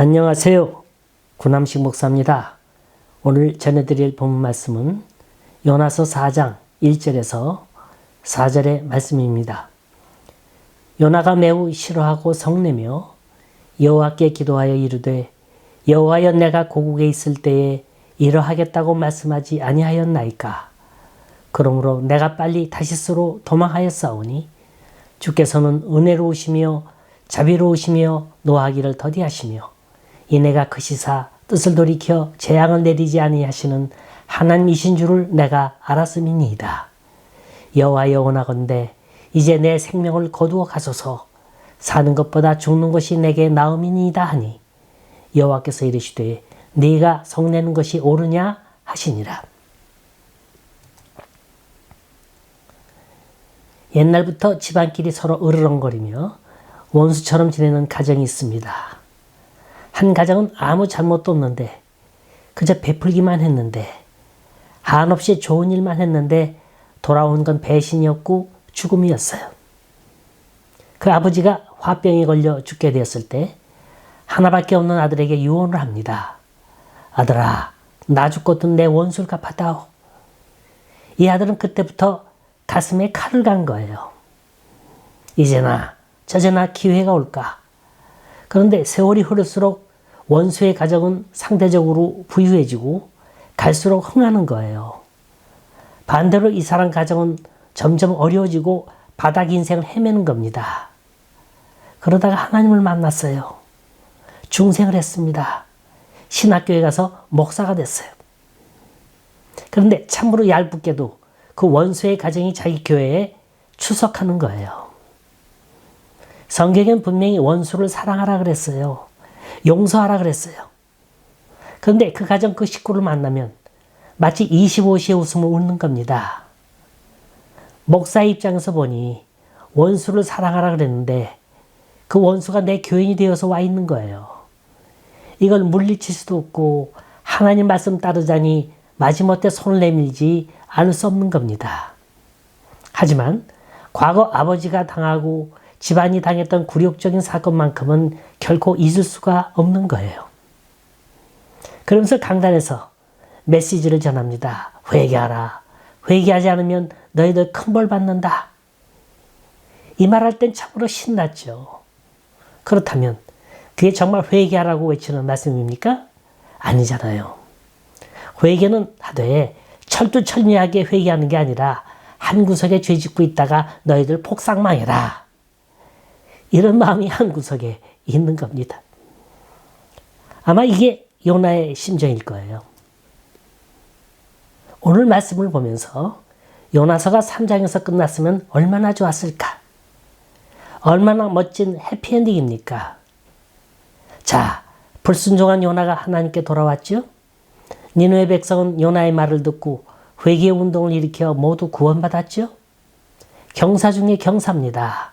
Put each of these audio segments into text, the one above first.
안녕하세요. 구남식 목사입니다. 오늘 전해드릴 본문 말씀은 요나서 4장 1절에서 4절의 말씀입니다. 요나가 매우 싫어하고 성내며 여호와께 기도하여 이르되 여호와여 내가 고국에 있을 때에 이러하겠다고 말씀하지 아니하였나이까 그러므로 내가 빨리 다시스로 도망하였사오니 주께서는 은혜로우시며 자비로우시며 노하기를 더디하시며 이내가 그 시사 뜻을 돌이켜 재앙을 내리지 아니하시는 하나님이신 줄을 내가 알았음이니이다. 여호와여 원하건대 이제 내 생명을 거두어 가소서 사는 것보다 죽는 것이 내게 나음이니이다 하니 여호와께서 이르시되 네가 성내는 것이 옳으냐 하시니라. 옛날부터 집안끼리 서로 으르렁거리며 원수처럼 지내는 가정이 있습니다. 한 가정은 아무 잘못도 없는데 그저 베풀기만 했는데 한없이 좋은 일만 했는데 돌아온 건 배신이었고 죽음이었어요. 그 아버지가 화병에 걸려 죽게 되었을 때 하나밖에 없는 아들에게 유언을 합니다. 아들아, 나 죽거든 내 원수를 갚아다오. 이 아들은 그때부터 가슴에 칼을 간 거예요. 이제나 저제나 기회가 올까. 그런데 세월이 흐를수록 원수의 가정은 상대적으로 부유해지고 갈수록 흥하는 거예요. 반대로 이 사람 가정은 점점 어려워지고 바닥 인생을 헤매는 겁니다. 그러다가 하나님을 만났어요. 중생을 했습니다. 신학교에 가서 목사가 됐어요. 그런데 참으로 얄궂게도 그 원수의 가정이 자기 교회에 추석하는 거예요. 성경엔 분명히 원수를 사랑하라 그랬어요. 용서하라 그랬어요. 그런데 그 가정 그 식구를 만나면 마치 25시에 웃음을 웃는 겁니다. 목사 입장에서 보니 원수를 사랑하라 그랬는데 그 원수가 내 교인이 되어서 와 있는 거예요. 이걸 물리칠 수도 없고 하나님 말씀 따르자니 마지못해 손을 내밀지 않을 수 없는 겁니다. 하지만 과거 아버지가 당하고 집안이 당했던 굴욕적인 사건만큼은 결코 잊을 수가 없는 거예요. 그러면서 강단에서 메시지를 전합니다. 회개하라. 회개하지 않으면 너희들 큰 벌 받는다. 이 말할 땐 참으로 신났죠. 그렇다면 그게 정말 회개하라고 외치는 말씀입니까? 아니잖아요. 회개는 하되 철두철미하게 회개하는 게 아니라 한 구석에 죄 짓고 있다가 너희들 폭삭망해라. 이런 마음이 한 구석에 있는 겁니다. 아마 이게 요나의 심정일 거예요. 오늘 말씀을 보면서 요나서가 3장에서 끝났으면 얼마나 좋았을까? 얼마나 멋진 해피엔딩입니까? 자, 불순종한 요나가 하나님께 돌아왔죠? 니누의 백성은 요나의 말을 듣고 회개 운동을 일으켜 모두 구원받았죠? 경사 중에 경사입니다.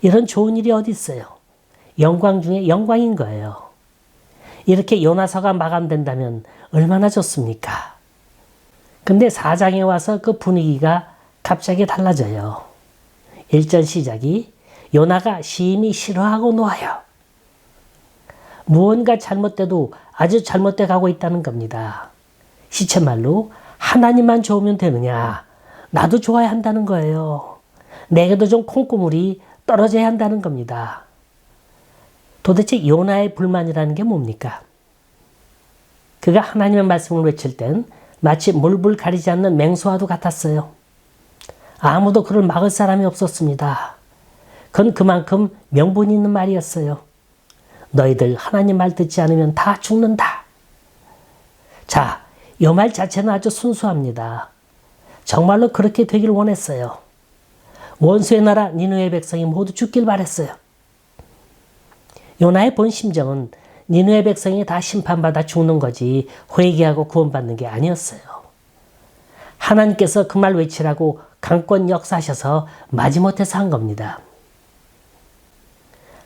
이런 좋은 일이 어디 있어요? 영광 중에 영광인 거예요. 이렇게 요나서가 마감된다면 얼마나 좋습니까? 근데 4장에 와서 그 분위기가 갑자기 달라져요. 1절 시작이 요나가 심히 싫어하고 놓아요. 무언가 잘못돼도 아주 잘못돼 가고 있다는 겁니다. 시체 말로 하나님만 좋으면 되느냐. 나도 좋아야 한다는 거예요. 내게도 좀 콩고물이 떨어져야 한다는 겁니다. 도대체 요나의 불만이라는 게 뭡니까? 그가 하나님의 말씀을 외칠 땐 마치 물불 가리지 않는 맹수와도 같았어요. 아무도 그를 막을 사람이 없었습니다. 그건 그만큼 명분 있는 말이었어요. 너희들 하나님 말 듣지 않으면 다 죽는다. 자, 이 말 자체는 아주 순수합니다. 정말로 그렇게 되길 원했어요. 원수의 나라 니누의 백성이 모두 죽길 바랬어요. 요나의 본 심정은 니누의 백성이 다 심판받아 죽는 거지 회개하고 구원받는 게 아니었어요. 하나님께서 그 말 외치라고 강권 역사하셔서 마지못해서 한 겁니다.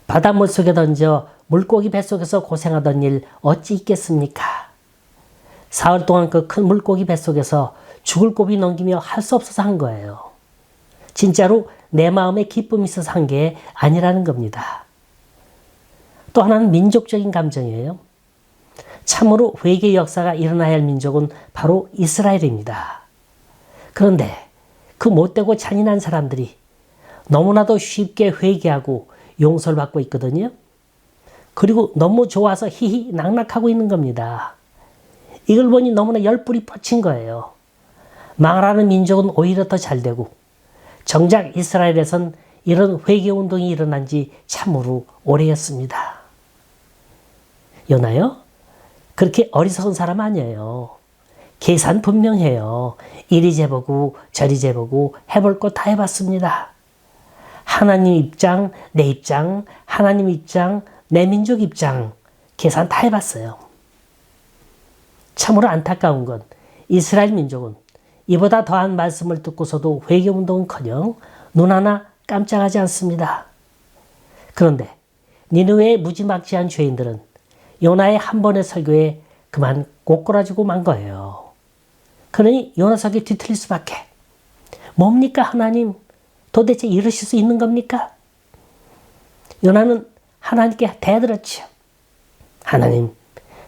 바닷물 속에 던져 물고기 뱃속에서 고생하던 일 어찌 있겠습니까? 사흘 동안 그 큰 물고기 뱃속에서 죽을 고비 넘기며 할 수 없어서 한 거예요. 진짜로 내 마음에 기쁨이 있어서 한 게 아니라는 겁니다. 또 하나는 민족적인 감정이에요. 참으로 회개 역사가 일어나야 할 민족은 바로 이스라엘입니다. 그런데 그 못되고 잔인한 사람들이 너무나도 쉽게 회개하고 용서를 받고 있거든요. 그리고 너무 좋아서 히히 낙낙하고 있는 겁니다. 이걸 보니 너무나 열불이 뻗친 거예요. 망하는 민족은 오히려 더 잘 되고 정작 이스라엘에선 이런 회개 운동이 일어난 지 참으로 오래였습니다. 요나요? 그렇게 어리석은 사람 아니에요. 계산 분명해요. 이리 재보고 저리 재보고 해볼 거 다 해봤습니다. 하나님 입장, 내 입장, 하나님 입장, 내 민족 입장 계산 다 해봤어요. 참으로 안타까운 건 이스라엘 민족은 이보다 더한 말씀을 듣고서도 회개 운동은커녕 눈 하나 깜짝하지 않습니다. 그런데 니느웨의 무지막지한 죄인들은 요나의 한 번의 설교에 그만 꼬꾸라지고 만 거예요. 그러니 요나석이 뒤틀릴 수밖에. 뭡니까 하나님? 도대체 이러실 수 있는 겁니까? 요나는 하나님께 대들었죠. 하나님,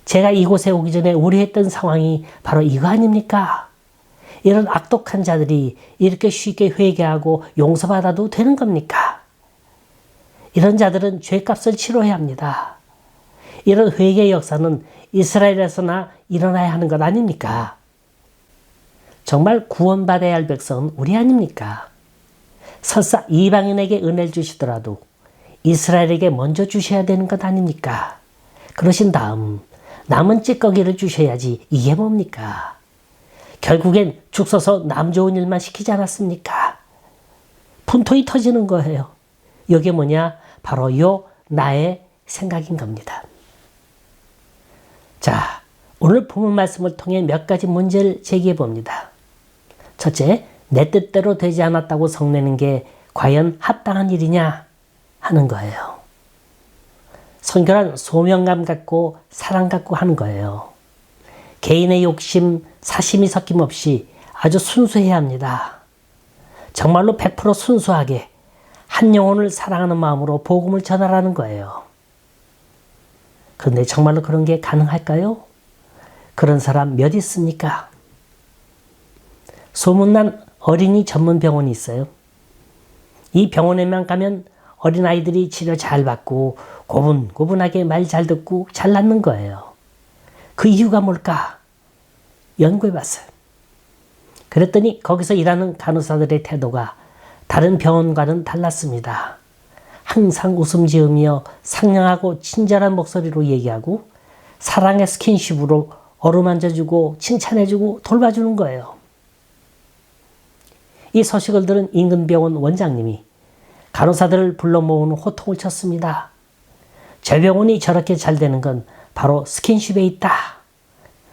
제가 이곳에 오기 전에 우려했던 상황이 바로 이거 아닙니까? 이런 악독한 자들이 이렇게 쉽게 회개하고 용서받아도 되는 겁니까? 이런 자들은 죄값을 치러야 합니다. 이런 회개의 역사는 이스라엘에서나 일어나야 하는 것 아닙니까? 정말 구원받아야 할 백성은 우리 아닙니까? 설사 이방인에게 은혜를 주시더라도 이스라엘에게 먼저 주셔야 되는 것 아닙니까? 그러신 다음 남은 찌꺼기를 주셔야지 이게 뭡니까? 결국엔 죽 서서 남 좋은 일만 시키지 않았습니까? 분토이 터지는 거예요. 이게 뭐냐? 바로 요 나의 생각인 겁니다. 자, 오늘 본문 말씀을 통해 몇 가지 문제를 제기해 봅니다. 첫째, 내 뜻대로 되지 않았다고 성내는 게 과연 합당한 일이냐 하는 거예요. 선교란 소명감 갖고 사랑 갖고 하는 거예요. 개인의 욕심, 사심이 섞임 없이 아주 순수해야 합니다. 정말로 100% 순수하게 한 영혼을 사랑하는 마음으로 복음을 전하라는 거예요. 그런데 정말로 그런 게 가능할까요? 그런 사람 몇 있습니까? 소문난 어린이 전문 병원이 있어요. 이 병원에만 가면 어린아이들이 치료 잘 받고 고분고분하게 말 잘 듣고 잘 낫는 거예요. 그 이유가 뭘까? 연구해 봤어요. 그랬더니 거기서 일하는 간호사들의 태도가 다른 병원과는 달랐습니다. 항상 웃음 지으며 상냥하고 친절한 목소리로 얘기하고 사랑의 스킨십으로 어루만져주고 칭찬해주고 돌봐주는 거예요. 이 소식을 들은 인근 병원 원장님이 간호사들을 불러 모으는 호통을 쳤습니다. 저 병원이 저렇게 잘 되는 건 바로 스킨십에 있다.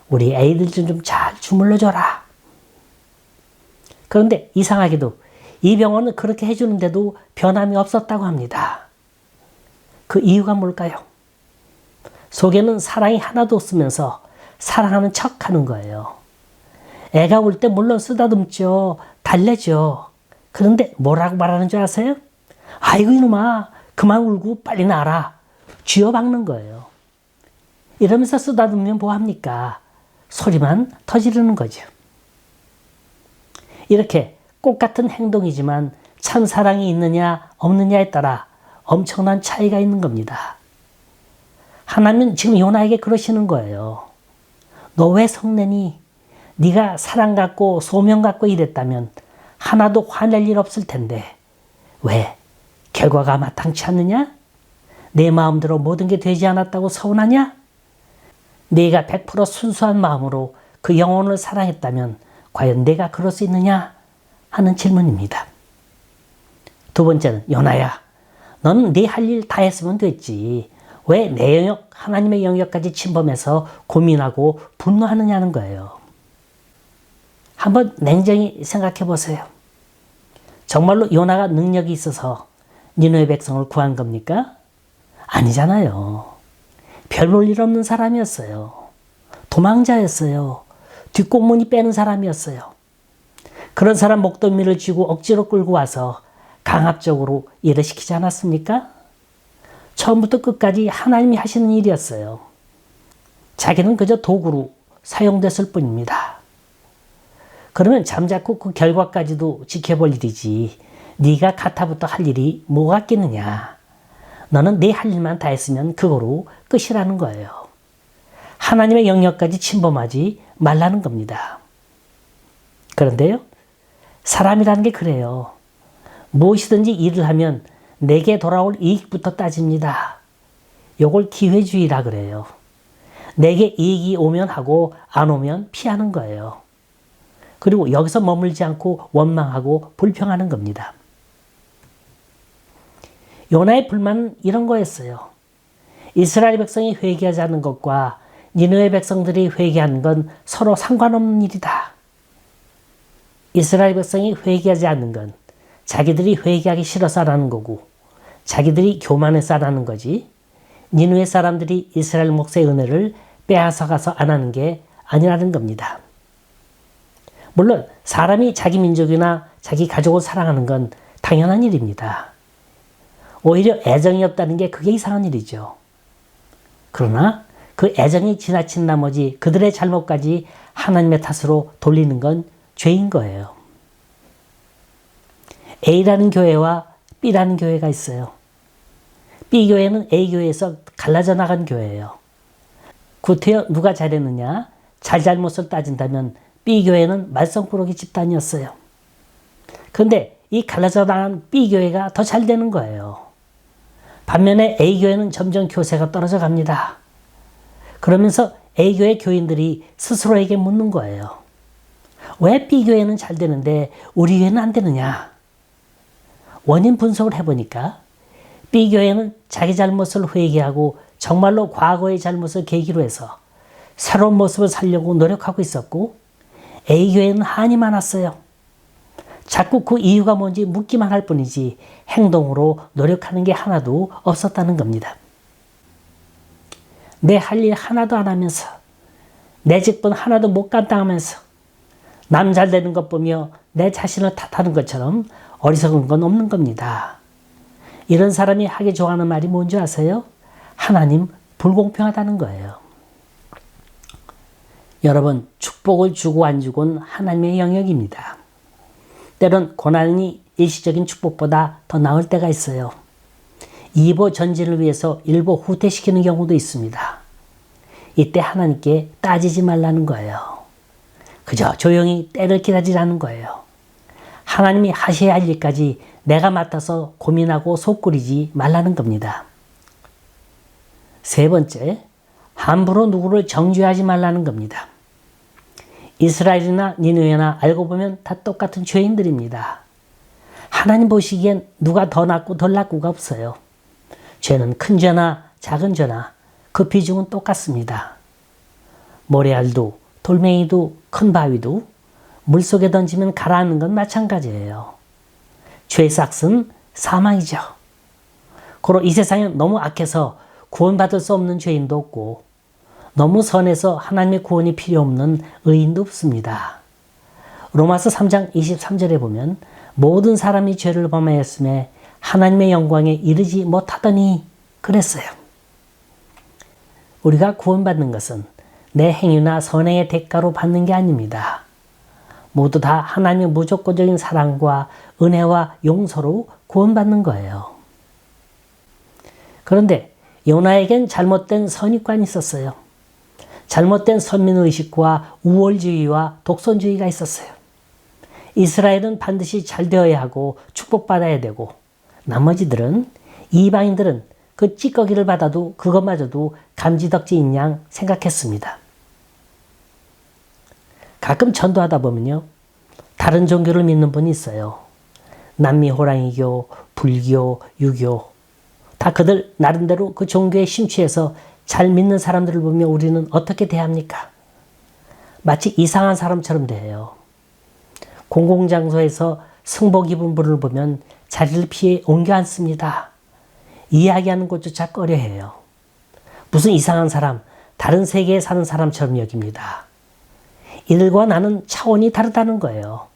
우리 애들 좀 잘 주물러줘라. 그런데 이상하게도 이 병원은 그렇게 해주는데도 변함이 없었다고 합니다. 그 이유가 뭘까요? 속에는 사랑이 하나도 없으면서 사랑하는 척 하는 거예요. 애가 울 때 물론 쓰다듬죠. 달래죠. 그런데 뭐라고 말하는 줄 아세요? 아이고 이놈아 그만 울고 빨리 나라. 쥐어박는 거예요. 이러면서 쓰다듬으면 뭐합니까? 소리만 터지르는 거죠. 이렇게 꽃 같은 행동이지만 참 사랑이 있느냐 없느냐에 따라 엄청난 차이가 있는 겁니다. 하나님은 지금 요나에게 그러시는 거예요. 너 왜 성내니? 네가 사랑 갖고 소명 갖고 이랬다면 하나도 화낼 일 없을 텐데 왜 결과가 마땅치 않느냐? 내 마음대로 모든 게 되지 않았다고 서운하냐? 네가 100% 순수한 마음으로 그 영혼을 사랑했다면 과연 내가 그럴 수 있느냐? 하는 질문입니다. 두 번째는 연아야, 너는 네 할 일 다 했으면 됐지. 왜 내 영역, 하나님의 영역까지 침범해서 고민하고 분노하느냐는 거예요. 한번 냉정히 생각해 보세요. 정말로 요나가 능력이 있어서 니누의 백성을 구한 겁니까? 아니잖아요. 별 볼 일 없는 사람이었어요. 도망자였어요. 뒷공문이 빼는 사람이었어요. 그런 사람 목덜미를 쥐고 억지로 끌고 와서 강압적으로 일을 시키지 않았습니까? 처음부터 끝까지 하나님이 하시는 일이었어요. 자기는 그저 도구로 사용됐을 뿐입니다. 그러면 잠자코 그 결과까지도 지켜볼 일이지 네가 가타부터 할 일이 뭐가 있겠느냐. 너는 네 할 일만 다 했으면 그거로 끝이라는 거예요. 하나님의 영역까지 침범하지 말라는 겁니다. 그런데요, 사람이라는 게 그래요. 무엇이든지 일을 하면 내게 돌아올 이익부터 따집니다. 요걸 기회주의라 그래요. 내게 이익이 오면 하고 안 오면 피하는 거예요. 그리고 여기서 머물지 않고 원망하고 불평하는 겁니다. 요나의 불만은 이런 거였어요. 이스라엘 백성이 회개하지 않는 것과 니느웨 백성들이 회개하는 건 서로 상관없는 일이다. 이스라엘 백성이 회개하지 않는 건 자기들이 회개하기 싫어서라는 거고 자기들이 교만해서라는 거지. 니누의 사람들이 이스라엘 목사의 은혜를 빼앗아 가서 안 하는 게 아니라는 겁니다. 물론 사람이 자기 민족이나 자기 가족을 사랑하는 건 당연한 일입니다. 오히려 애정이 없다는 게 그게 이상한 일이죠. 그러나 그 애정이 지나친 나머지 그들의 잘못까지 하나님의 탓으로 돌리는 건 죄인 거예요. A라는 교회와 B라는 교회가 있어요. B 교회는 A 교회에서 갈라져 나간 교회예요. 구태여 누가 잘했느냐? 잘잘못을 따진다면 B 교회는 말썽꾸러기 집단이었어요. 그런데 이 갈라져 나간 B 교회가 더 잘 되는 거예요. 반면에 A 교회는 점점 교세가 떨어져 갑니다. 그러면서 A 교회 교인들이 스스로에게 묻는 거예요. 왜 B 교회는 잘 되는데 우리 교회는 안 되느냐? 원인 분석을 해보니까 B교회는 자기 잘못을 회개하고 정말로 과거의 잘못을 계기로 해서 새로운 모습을 살려고 노력하고 있었고 A교회는 한이 많았어요. 자꾸 그 이유가 뭔지 묻기만 할 뿐이지 행동으로 노력하는 게 하나도 없었다는 겁니다. 내 할 일 하나도 안 하면서 내 직분 하나도 못 감당하면서 남 잘 되는 것 보며 내 자신을 탓하는 것처럼 어리석은 건 없는 겁니다. 이런 사람이 하기 좋아하는 말이 뭔지 아세요? 하나님 불공평하다는 거예요. 여러분, 축복을 주고 안 주고는 하나님의 영역입니다. 때론 고난이 일시적인 축복보다 더 나을 때가 있어요. 이보 전진을 위해서 일보 후퇴시키는 경우도 있습니다. 이때 하나님께 따지지 말라는 거예요. 그저 조용히 때를 기다리라는 거예요. 하나님이 하셔야 할 일까지 내가 맡아서 고민하고 속끓이지 말라는 겁니다. 세 번째, 함부로 누구를 정죄하지 말라는 겁니다. 이스라엘이나 니느웨나 알고 보면 다 똑같은 죄인들입니다. 하나님 보시기엔 누가 더 낫고 덜 낫고가 없어요. 죄는 큰 죄나 작은 죄나 그 비중은 똑같습니다. 모래알도 돌멩이도 큰 바위도 물속에 던지면 가라앉는 건 마찬가지예요. 죄의 싹은 사망이죠. 고로 이 세상에 너무 악해서 구원받을 수 없는 죄인도 없고 너무 선해서 하나님의 구원이 필요 없는 의인도 없습니다. 로마서 3장 23절에 보면 모든 사람이 죄를 범하였음에 하나님의 영광에 이르지 못하더니 그랬어요. 우리가 구원받는 것은 내 행위나 선행의 대가로 받는 게 아닙니다. 모두 다 하나님의 무조건적인 사랑과 은혜와 용서로 구원받는 거예요. 그런데 요나에겐 잘못된 선입관이 있었어요. 잘못된 선민의식과 우월주의와 독선주의가 있었어요. 이스라엘은 반드시 잘 되어야 하고 축복받아야 되고 나머지들은 이방인들은 그 찌꺼기를 받아도 그것마저도 감지덕지인 양 생각했습니다. 가끔 전도하다 보면요. 다른 종교를 믿는 분이 있어요. 남미 호랑이교, 불교, 유교. 다 그들 나름대로 그 종교에 심취해서 잘 믿는 사람들을 보면 우리는 어떻게 대합니까? 마치 이상한 사람처럼 대해요. 공공장소에서 승복 입은 분을 보면 자리를 피해 옮겨 앉습니다. 이야기하는 것조차 꺼려해요. 무슨 이상한 사람, 다른 세계에 사는 사람처럼 여깁니다. 이들과 나는 차원이 다르다는 거예요.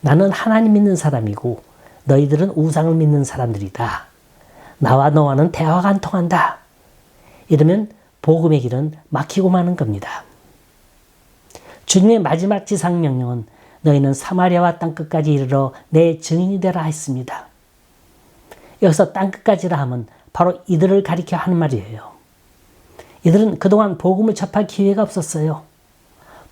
나는 하나님 믿는 사람이고 너희들은 우상을 믿는 사람들이다. 나와 너와는 대화가 안 통한다. 이러면 복음의 길은 막히고 마는 겁니다. 주님의 마지막 지상 명령은 너희는 사마리아와 땅 끝까지 이르러 내 증인이 되라 했습니다. 여기서 땅 끝까지라 하면 바로 이들을 가리켜 하는 말이에요. 이들은 그동안 복음을 접할 기회가 없었어요.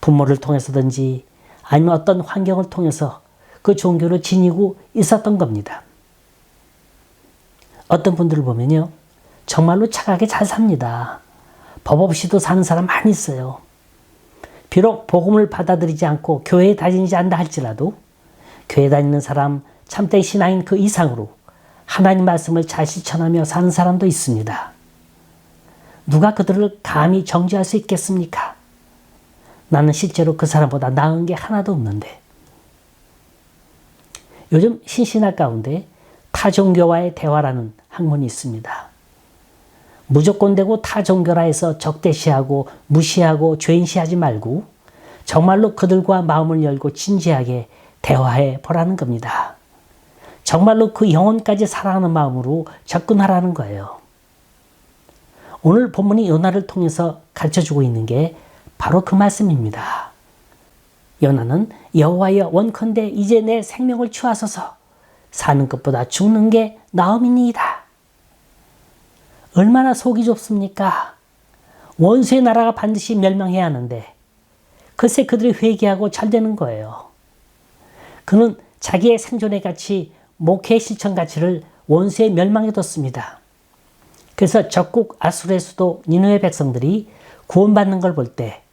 부모를 통해서든지 아니면 어떤 환경을 통해서 그 종교를 지니고 있었던 겁니다. 어떤 분들을 보면요. 정말로 착하게 잘 삽니다. 법 없이도 사는 사람 많이 있어요. 비록 복음을 받아들이지 않고 교회에 다니지 않다 할지라도 교회 다니는 사람 참된 신앙인 그 이상으로 하나님 말씀을 잘 실천하며 사는 사람도 있습니다. 누가 그들을 감히 정죄할 수 있겠습니까? 나는 실제로 그 사람보다 나은 게 하나도 없는데. 요즘 신신학 가운데 타종교와의 대화라는 학문이 있습니다. 무조건 되고 타종교라 해서 적대시하고 무시하고 죄인시하지 말고 정말로 그들과 마음을 열고 진지하게 대화해 보라는 겁니다. 정말로 그 영혼까지 사랑하는 마음으로 접근하라는 거예요. 오늘 본문이 요나를 통해서 가르쳐 주고 있는 게 바로 그 말씀입니다. 요나는 여호와여 원컨대 이제 내 생명을 취하소서 사는 것보다 죽는 게 나음이니이다. 얼마나 속이 좁습니까? 원수의 나라가 반드시 멸망해야 하는데 글쎄 그들이 회개하고 잘 되는 거예요. 그는 자기의 생존의 가치, 목회 실천 가치를 원수의 멸망에 뒀습니다. 그래서 적국 아수르의 수도 니누의 백성들이 구원받는 걸 볼 때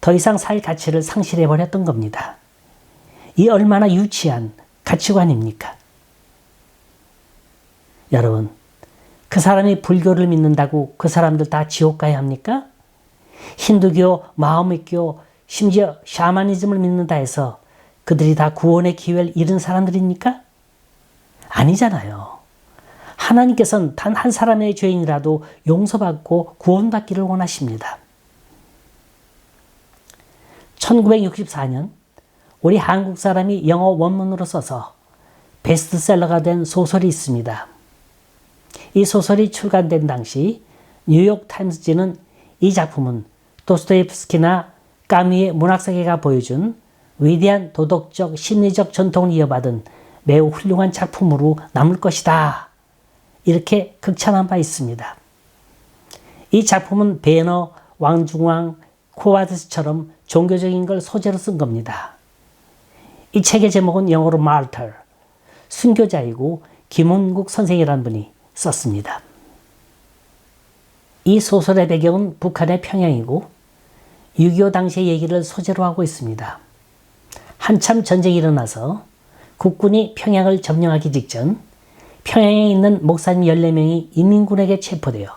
더 이상 살 가치를 상실해 버렸던 겁니다. 이 얼마나 유치한 가치관입니까? 여러분, 그 사람이 불교를 믿는다고 그 사람들 다 지옥 가야 합니까? 힌두교, 마오미교, 심지어 샤머니즘을 믿는다 해서 그들이 다 구원의 기회를 잃은 사람들입니까? 아니잖아요. 하나님께서는 단 한 사람의 죄인이라도 용서받고 구원받기를 원하십니다. 1964년 우리 한국 사람이 영어 원문으로 써서 베스트셀러가 된 소설이 있습니다. 이 소설이 출간된 당시 뉴욕 타임스지는 이 작품은 도스토옙스키나 까미의 문학세계가 보여준 위대한 도덕적 심리적 전통을 이어받은 매우 훌륭한 작품으로 남을 것이다. 이렇게 극찬한 바 있습니다. 이 작품은 베너, 왕중왕, 코와드스처럼 종교적인 걸 소재로 쓴 겁니다. 이 책의 제목은 영어로 말터, 순교자이고 김원국 선생이라는 분이 썼습니다. 이 소설의 배경은 북한의 평양이고 6.25 당시의 얘기를 소재로 하고 있습니다. 한참 전쟁이 일어나서 국군이 평양을 점령하기 직전 평양에 있는 목사님 14명이 인민군에게 체포되어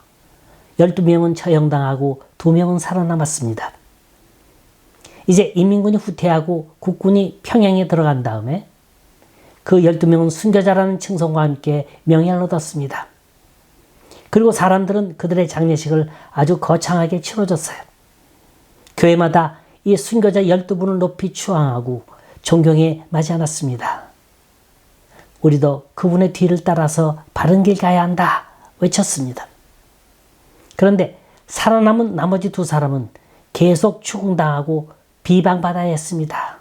12명은 처형당하고 2명은 살아남았습니다. 이제 인민군이 후퇴하고 국군이 평양에 들어간 다음에 그 12명은 순교자라는 칭송과 함께 명예를 얻었습니다. 그리고 사람들은 그들의 장례식을 아주 거창하게 치러줬어요. 교회마다 이 순교자 12분을 높이 추앙하고 존경에 맞지 않았습니다. 우리도 그분의 뒤를 따라서 바른 길 가야 한다 외쳤습니다. 그런데 살아남은 나머지 두 사람은 계속 추궁당하고 비방받아야 했습니다.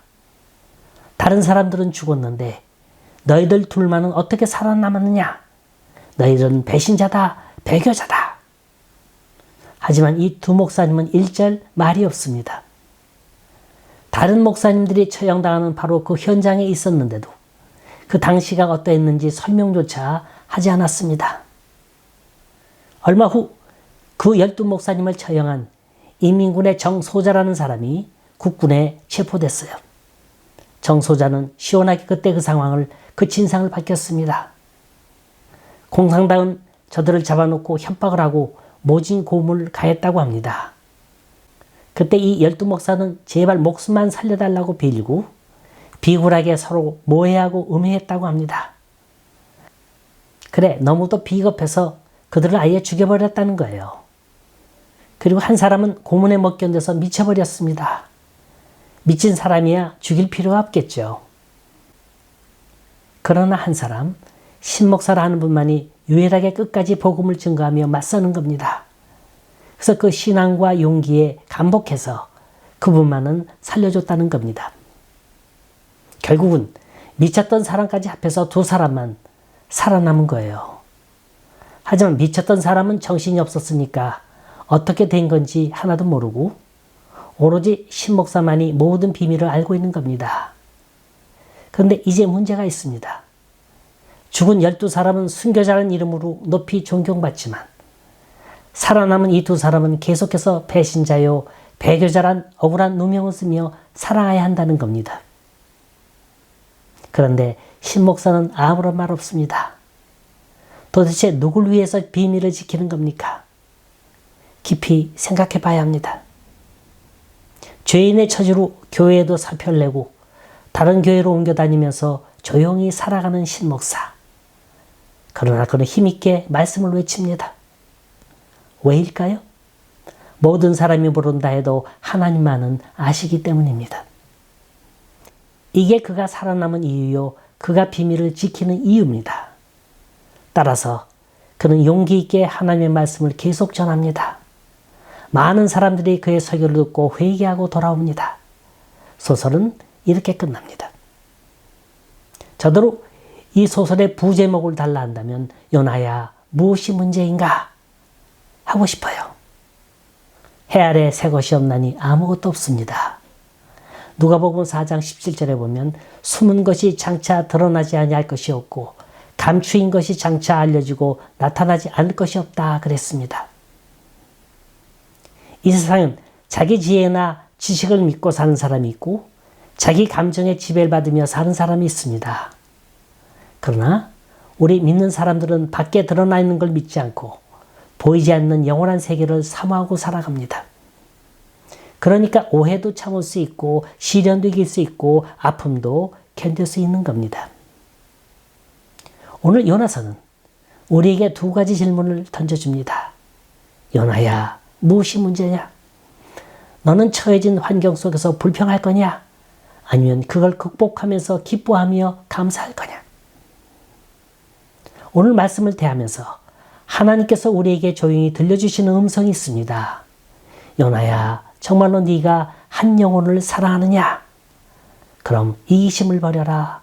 다른 사람들은 죽었는데 너희들 둘만은 어떻게 살아남았느냐? 너희들은 배신자다, 배교자다. 하지만 이 두 목사님은 일절 말이 없습니다. 다른 목사님들이 처형당하는 바로 그 현장에 있었는데도 그 당시가 어떠했는지 설명조차 하지 않았습니다. 얼마 후 그 열두 목사님을 처형한 인민군의 정소자라는 사람이 국군에 체포됐어요. 정소자는 시원하게 그때 그 상황을 그 진상을 밝혔습니다. 공산당은 저들을 잡아놓고 협박을 하고 모진 고문을 가했다고 합니다. 그때 이 열두 목사는 제발 목숨만 살려달라고 빌고 비굴하게 서로 모해하고 음해했다고 합니다. 그래, 너무도 비겁해서 그들을 아예 죽여버렸다는 거예요. 그리고 한 사람은 고문에 못 견뎌서 미쳐버렸습니다. 미친 사람이야 죽일 필요가 없겠죠. 그러나 한 사람, 신목사라 하는 분만이 유일하게 끝까지 복음을 증거하며 맞서는 겁니다. 그래서 그 신앙과 용기에 감복해서 그분만은 살려줬다는 겁니다. 결국은 미쳤던 사람까지 합해서 두 사람만 살아남은 거예요. 하지만 미쳤던 사람은 정신이 없었으니까 어떻게 된 건지 하나도 모르고 오로지 신목사만이 모든 비밀을 알고 있는 겁니다. 그런데 이제 문제가 있습니다. 죽은 열두 사람은 순교자라는 이름으로 높이 존경받지만 살아남은 이 두 사람은 계속해서 배신자요, 배교자란 억울한 누명을 쓰며 살아가야 한다는 겁니다. 그런데 신 목사는 아무런 말 없습니다. 도대체 누굴 위해서 비밀을 지키는 겁니까? 깊이 생각해 봐야 합니다. 죄인의 처지로 교회에도 사표를 내고 다른 교회로 옮겨 다니면서 조용히 살아가는 신 목사. 그러나 그는 힘있게 말씀을 외칩니다. 왜일까요? 모든 사람이 모른다 해도 하나님만은 아시기 때문입니다. 이게 그가 살아남은 이유요, 그가 비밀을 지키는 이유입니다. 따라서 그는 용기 있게 하나님의 말씀을 계속 전합니다. 많은 사람들이 그의 설교를 듣고 회개하고 돌아옵니다. 소설은 이렇게 끝납니다. 저더러 이 소설의 부제목을 달라 한다면 요나야 무엇이 문제인가 하고 싶어요. 해 아래 새 것이 없나니 아무것도 없습니다. 누가복음 4장 17절에 보면 숨은 것이 장차 드러나지 아니할 것이 없고 감추인 것이 장차 알려지고 나타나지 않을 것이 없다 그랬습니다. 이 세상은 자기 지혜나 지식을 믿고 사는 사람이 있고 자기 감정에 지배를 받으며 사는 사람이 있습니다. 그러나 우리 믿는 사람들은 밖에 드러나 있는 걸 믿지 않고 보이지 않는 영원한 세계를 사모하고 살아갑니다. 그러니까 오해도 참을 수 있고 시련도 이길 수 있고 아픔도 견딜 수 있는 겁니다. 오늘 요나서는 우리에게 두 가지 질문을 던져줍니다. 요나야, 무엇이 문제냐? 너는 처해진 환경 속에서 불평할 거냐? 아니면 그걸 극복하면서 기뻐하며 감사할 거냐? 오늘 말씀을 대하면서 하나님께서 우리에게 조용히 들려주시는 음성이 있습니다. 요나야, 정말로 네가 한 영혼을 사랑하느냐? 그럼 이기심을 버려라.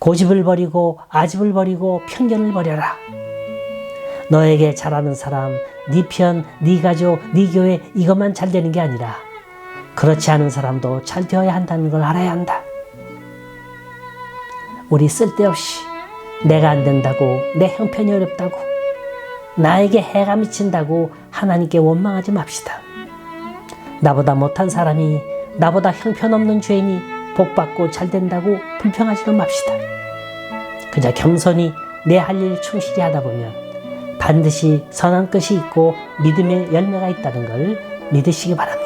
고집을 버리고 아집을 버리고 편견을 버려라. 너에게 잘하는 사람, 네 편, 네 가족, 네 교회 이것만 잘 되는 게 아니라 그렇지 않은 사람도 잘 되어야 한다는 걸 알아야 한다. 우리 쓸데없이 내가 안 된다고 내 형편이 어렵다고 나에게 해가 미친다고 하나님께 원망하지 맙시다. 나보다 못한 사람이 나보다 형편없는 죄인이 복받고 잘 된다고 불평하지도 맙시다. 그저 겸손히 내 할 일 충실히 하다 보면 반드시 선한 끝이 있고 믿음의 열매가 있다는 걸 믿으시기 바랍니다.